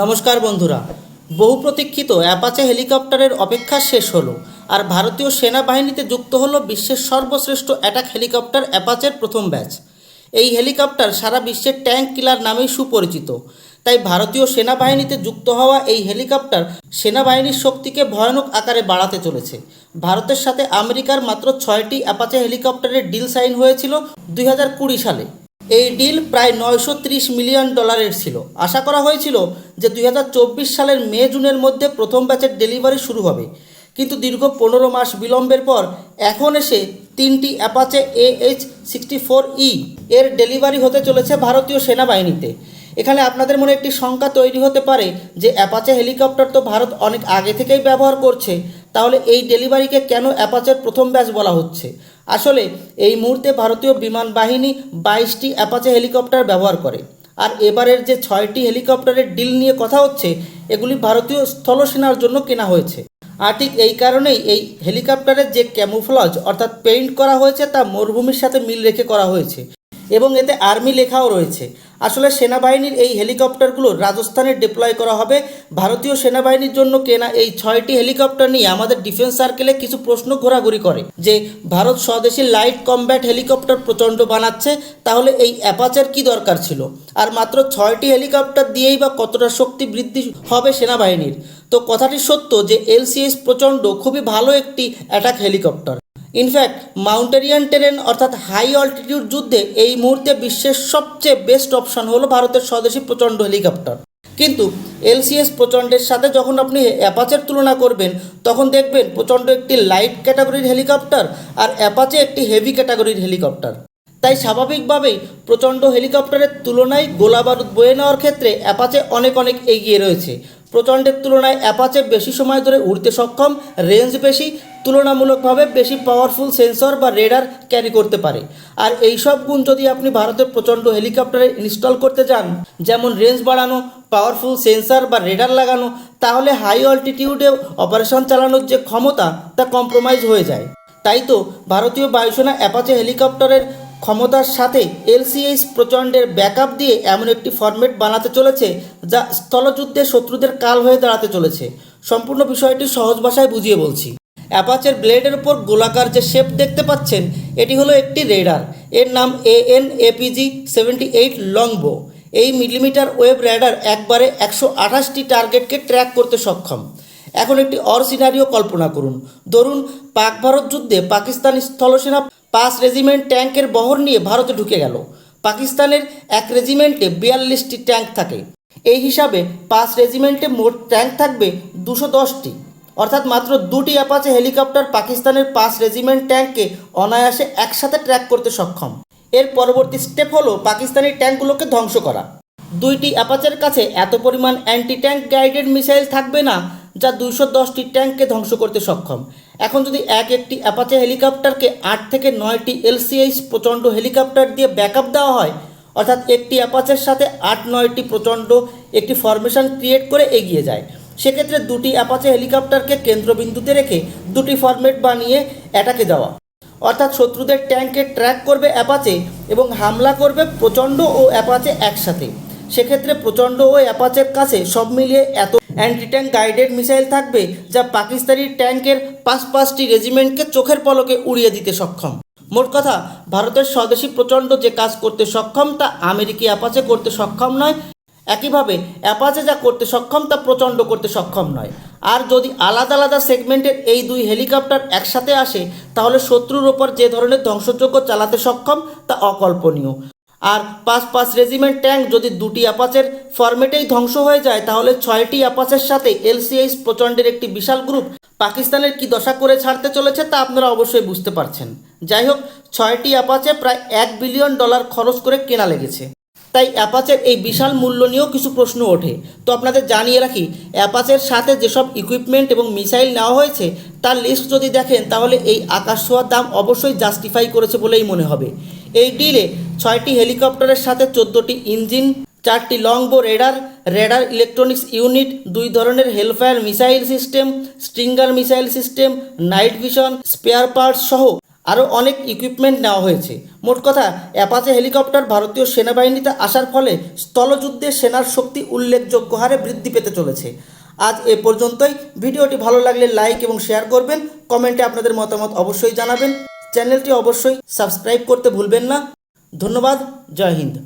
নমস্কার বন্ধুরা। বহু প্রতীক্ষিত অ্যাপাচে হেলিকপ্টারের অপেক্ষা শেষ হলো আর ভারতীয় সেনাবাহিনীতে যুক্ত হলো বিশ্বের সর্বশ্রেষ্ঠ অ্যাটাক হেলিকপ্টার অ্যাপাচের প্রথম ব্যাচ। এই হেলিকপ্টার সারা বিশ্বের ট্যাঙ্ক কিলার নামেই সুপরিচিত। তাই ভারতীয় সেনাবাহিনীতে যুক্ত হওয়া এই হেলিকপ্টার সেনাবাহিনীর শক্তিকে ভয়ানক আকারে বাড়াতে চলেছে। ভারতের সাথে আমেরিকার মাত্র ছয়টি অ্যাপাচে হেলিকপ্টারের ডিল সাইন হয়েছিল দুই হাজার কুড়ি সালে। এই ডিল প্রায় নয়শো ত্রিশ মিলিয়ন ডলারের ছিল। আশা করা হয়েছিল যে দুই হাজার চব্বিশ সালের মে জুনের মধ্যে প্রথম ব্যাচের ডেলিভারি শুরু হবে। কিন্তু দীর্ঘ পনেরো মাস বিলম্বের পর এখন এসে তিনটি Apache A H sixty four E এর ডেলিভারি হতে চলেছে ভারতীয় সেনাবাহিনীতে। এখানে আপনাদের মনে একটি শঙ্কা তৈরি হতে পারে যে অ্যাপাচে হেলিকপ্টার তো ভারত অনেক আগে থেকেই ব্যবহার করছে, তাহলে এই ডেলিভারিকে কেন অ্যাপাচের প্রথম ব্যাচ বলা হচ্ছে? আসলে এই মুহূর্তে ভারতীয় বিমান বাহিনী বাইশটি অ্যাপাচে হেলিকপ্টার ব্যবহার করে। আর এবারের যে ছয়টি হেলিকপ্টারের ডিল নিয়ে কথা হচ্ছে, এগুলি ভারতীয় স্থলসেনার জন্য কেনা হয়েছে। আর ঠিক এই কারণেই এই হেলিকপ্টারের যে ক্যামুফ্লজ, অর্থাৎ পেইন্ট করা হয়েছে, তা মরুভূমির সাথে মিল রেখে করা হয়েছে। এবং এতে আর্মি লেখাও রয়েছে। আসলে সেনাবাহিনীর এই হেলিকপ্টারগুলো রাজস্থানে ডিপ্লয় করা হবে। ভারতীয় সেনাবাহিনীর জন্য কেনা এই ছয়টি হেলিকপ্টার নিয়ে আমাদের ডিফেন্স সার্কেলে কিছু প্রশ্ন ঘোরাঘুরি করে যে, ভারত স্বদেশী লাইট কমব্যাট হেলিকপ্টার প্রচণ্ড বানাচ্ছে, তাহলে এই অ্যাপাচের কি দরকার ছিল? আর মাত্র ছয়টি হেলিকপ্টার দিয়েই বা কতটা শক্তি বৃদ্ধি হবে সেনাবাহিনীর? তো কথাটি সত্য যে, এলসিএস প্রচণ্ড, খুবই ভালো একটি অ্যাটাক হেলিকপ্টার ইনফ্যাক্ট মাউন্টেরিয়ান টেরেন অর্থাৎ হাই অল্টিটিউড যুদ্ধে এই মুহূর্তে বিশ্বের সবচেয়ে বেস্ট অপশন হলো ভারতের স্বদেশী প্রচণ্ড হেলিকপ্টার কিন্তু এলসিএস প্রচণ্ডের সাথে যখন আপনি অ্যাপাচের তুলনা করবেন, তখন দেখবেন প্রচণ্ড একটি লাইট ক্যাটাগরির হেলিকপ্টার আর অ্যাপাচে একটি হেভি ক্যাটাগরির হেলিকপ্টার তাই স্বাভাবিকভাবেই প্রচণ্ড হেলিকপ্টারের তুলনায় গোলাবারুদ বয়ে নেওয়ার ক্ষেত্রে অ্যাপাচে অনেক অনেক এগিয়ে রয়েছে। প্রচণ্ডের তুলনায় অ্যাপাচে বেশি সময় ধরে উড়তে সক্ষম রেঞ্জ বেশি, তুলনামূলকভাবে বেশি পাওয়ারফুল সেন্সর বা রেডার ক্যারি করতে পারে। আর এই সব গুণ যদি আপনি ভারতের প্রচণ্ড হেলিকপ্টারে ইনস্টল করতে যান, যেমন রেঞ্জ বাড়ানো পাওয়ারফুল সেন্সর বা রেডার লাগানো, তাহলে হাই অল্টিটিউডে অপারেশন চালানোর যে ক্ষমতা তা কম্প্রোমাইজ হয়ে যায়। তাই তো ভারতীয় বায়ুসেনা অ্যাপাচে হেলিকপ্টারের ক্ষমতার সাথে এলসিএস প্রচণ্ডের ব্যাকআপ দিয়ে এমন একটি ফরম্যাট বানাতে চলেছে যা স্থলযুদ্ধে শত্রুদের কাল হয়ে দাঁড়াতে চলেছে। সম্পূর্ণ বিষয়টি সহজ ভাষায় বুঝিয়ে বলছি। অ্যাপাচের ব্লেডের উপর গোলাকার যে শেপ দেখতে পাচ্ছেন, এটি হলো একটি রেডার। এর নাম A N APG seventy eight Longbow. এই মিলিমিটার ওয়েব রেডার একবারে একশো আঠাশটি টার্গেটকে ট্র্যাক করতে সক্ষম। এখন একটি অর সিনারিও কল্পনা করুন। ধরুন, পাক ভারত যুদ্ধে পাকিস্তানি স্থলসেনা পাঁচ রেজিমেন্ট ট্যাঙ্কের বহর নিয়ে ভারতে ঢুকে গেল। পাকিস্তানের এক রেজিমেন্টে বিয়াল্লিশটি ট্যাঙ্ক থাকে। এই হিসাবে পাঁচ রেজিমেন্টে মোট ট্যাঙ্ক থাকবে দুশো দশটি। অর্থাৎ মাত্র দুটি অ্যাপাচে হেলিকপ্টার পাকিস্তানের পাঁচ রেজিমেন্ট ট্যাঙ্ককে অনায়াসে একসাথে ট্র্যাক করতে সক্ষম। এর পরবর্তী স্টেপ হলো পাকিস্তানি ট্যাঙ্কগুলোকে ধ্বংস করা। দুইটি অ্যাপাচের কাছে এত পরিমাণ অ্যান্টি ট্যাঙ্ক গাইডেড মিসাইল থাকবে না যা দুইশো দশটি ট্যাঙ্ককে ধ্বংস করতে সক্ষম। এখন যদি এক একটি অ্যাপাচে হেলিকপ্টারকে আট থেকে নয়টি এলসিএইচ প্রচণ্ড হেলিকপ্টার দিয়ে ব্যাকআপ দেওয়া হয়, অর্থাৎ একটি অ্যাপাচের সাথে আট নয়টি প্রচণ্ড একটি ফরমেশন ক্রিয়েট করে এগিয়ে যায়, সেক্ষেত্রে দুটি অ্যাপাচে হেলিকপ্টারকে কেন্দ্রবিন্দুতে রেখে দুটি ফরম্যাট বানিয়ে অ্যাটাকে যাওয়া অর্থাৎ শত্রুদের ট্যাঙ্কে ট্র্যাক করবে অ্যাপাচে এবং হামলা করবে প্রচণ্ড ও অ্যাপাচে একসাথে। সেক্ষেত্রে প্রচণ্ড ও অ্যাপাচের কাছে সব মিলিয়ে এত অ্যান্টি ট্যাঙ্ক গাইডেড মিসাইল থাকবে, যা পাকিস্তানি ট্যাঙ্কের পাঁচ পাঁচটি রেজিমেন্টকে চোখের পলকে উড়িয়ে দিতে সক্ষম। মোট কথা, ভারতের স্বদেশী প্রচণ্ড যে কাজ করতে সক্ষম, তা আমেরিকি অ্যাপাচে করতে সক্ষম নয়। একইভাবে অ্যাপাচে যা করতে সক্ষম, তা প্রচণ্ড করতে সক্ষম নয়। আর যদি আলাদা আলাদা সেগমেন্টের এই দুই হেলিকপ্টার একসাথে আসে, তাহলে শত্রুর ওপর যে ধরনের ধ্বংসযোগ্য চালাতে সক্ষম, তা অকল্পনীয়। আর পাঁচ পাঁচ রেজিমেন্ট ট্যাঙ্ক যদি দুটি অ্যাপাচের ফরম্যাটেই ধ্বংস হয়ে যায়, তাহলে ছয়টি অ্যাপাচের সাথে এলসিএইচ প্রচণ্ডের একটি বিশাল গ্রুপ পাকিস্তানের কি দশা করে ছাড়তে চলেছে তা আপনারা অবশ্যই বুঝতে পারছেন। যাই হোক, ছয়টি অ্যাপাচে প্রায় এক বিলিয়ন ডলার খরচ করে কেনা লেগেছে। তাই অ্যাপাচের এই বিশাল মূল্য নিয়েও কিছু প্রশ্ন ওঠে। তো আপনাদের জানিয়ে রাখি অ্যাপাচের সাথে যেসব ইকুইপমেন্ট এবং মিসাইল নেওয়া হয়েছে, তার লিস্ট যদি দেখেন, তাহলে এই আকাশ ছোঁয়ার দাম অবশ্যই জাস্টিফাই করেছে বলেই মনে হবে। এই ডিলে ছয়টি হেলিকপ্টারের সাথে চোদ্দোটি ইঞ্জিন, চারটি Longbow radar radar electronics unit, দুই ধরনের Hellfire missile system, Stinger missile system, night vision, spare parts সহ আরও অনেক ইকুইপমেন্ট নেওয়া হয়েছে। মোট কথা, অ্যাপাচে হেলিকপ্টার ভারতীয় সেনাবাহিনীতে আসার ফলে স্থলযুদ্ধে সেনার শক্তি উল্লেখযোগ্য হারে বৃদ্ধি পেতে চলেছে। আজ এ পর্যন্তই। ভিডিওটি ভালো লাগলে লাইক এবং শেয়ার করবেন। কমেন্টে আপনাদের মতামত অবশ্যই জানাবেন। চ্যানেলটি অবশ্যই সাবস্ক্রাইব করতে ভুলবেন না। ধন্যবাদ জয় হিন্দ।